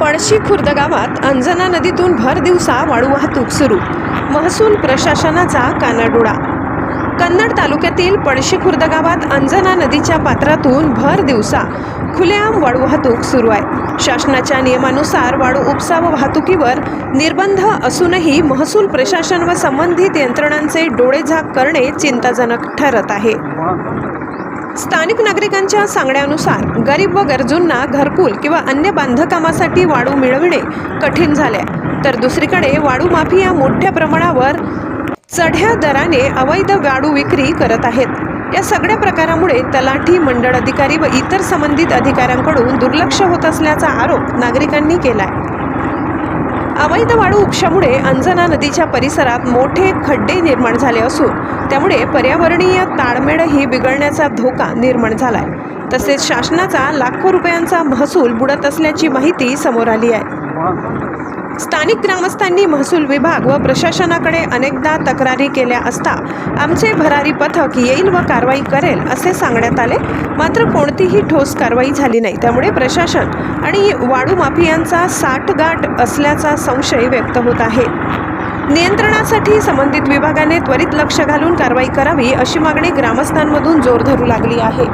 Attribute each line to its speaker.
Speaker 1: पळशी खुर्द गावात अंजना नदीतून भर दिवसा वाळू वाहतूक सुरू. महसूल प्रशासनाचा कानाडोळा. कन्नड तालुक्यातील पळशी खुर्द गावात अंजना नदीच्या पात्रातून भर दिवसा खुलेआम वाळू वाहतूक सुरू आहे. शासनाच्या नियमानुसार वाळू उपसा व वाहतुकीवर निर्बंध असूनही महसूल प्रशासन व संबंधित यंत्रणांचे डोळेझाक करणे चिंताजनक ठरत आहे. स्थानिक नागरिकांच्या सांगण्यानुसार गरीब व गरजूंना घरकुल किंवा अन्य बांधकामासाठी वाळू मिळविणे कठीण झाले तर दुसरीकडे वाळू माफिया मोठ्या प्रमाणावर चढ्या दराने अवैध वाळू विक्री करत आहेत. या सगळ्या प्रकारामुळे तलाठी मंडळ अधिकारी व इतर संबंधित अधिकाऱ्यांकडून दुर्लक्ष होत असल्याचा आरोप नागरिकांनी केला आहे अवैध वाळू उपशामुळे अंजना नदीच्या परिसरात मोठे खड्डे निर्माण झाले असून त्यामुळे पर्यावरणीय ताळमेळही बिघडण्याचा धोका निर्माण झालाय. तसेच शासनाचा लाखो रुपयांचा महसूल बुडत असल्याची माहिती समोर आली आहे. स्थानिक ग्रामस्थांनी महसूल विभाग व प्रशासनाकडे अनेकदा तक्रारी केल्या असता आमचे भरारी पथक येईल व कारवाई करेल असे सांगण्यात आले. मात्र कोणतीही ठोस कारवाई झाली नाही. त्यामुळे प्रशासन आणि वाळू माफियांचा साठगाठ असल्याचा संशय व्यक्त होत आहे. नियंत्रणासाठी संबंधित विभागाने त्वरित लक्ष घालून कारवाई करावी अशी मागणी ग्रामस्थांमधून जोर धरू लागली आहे.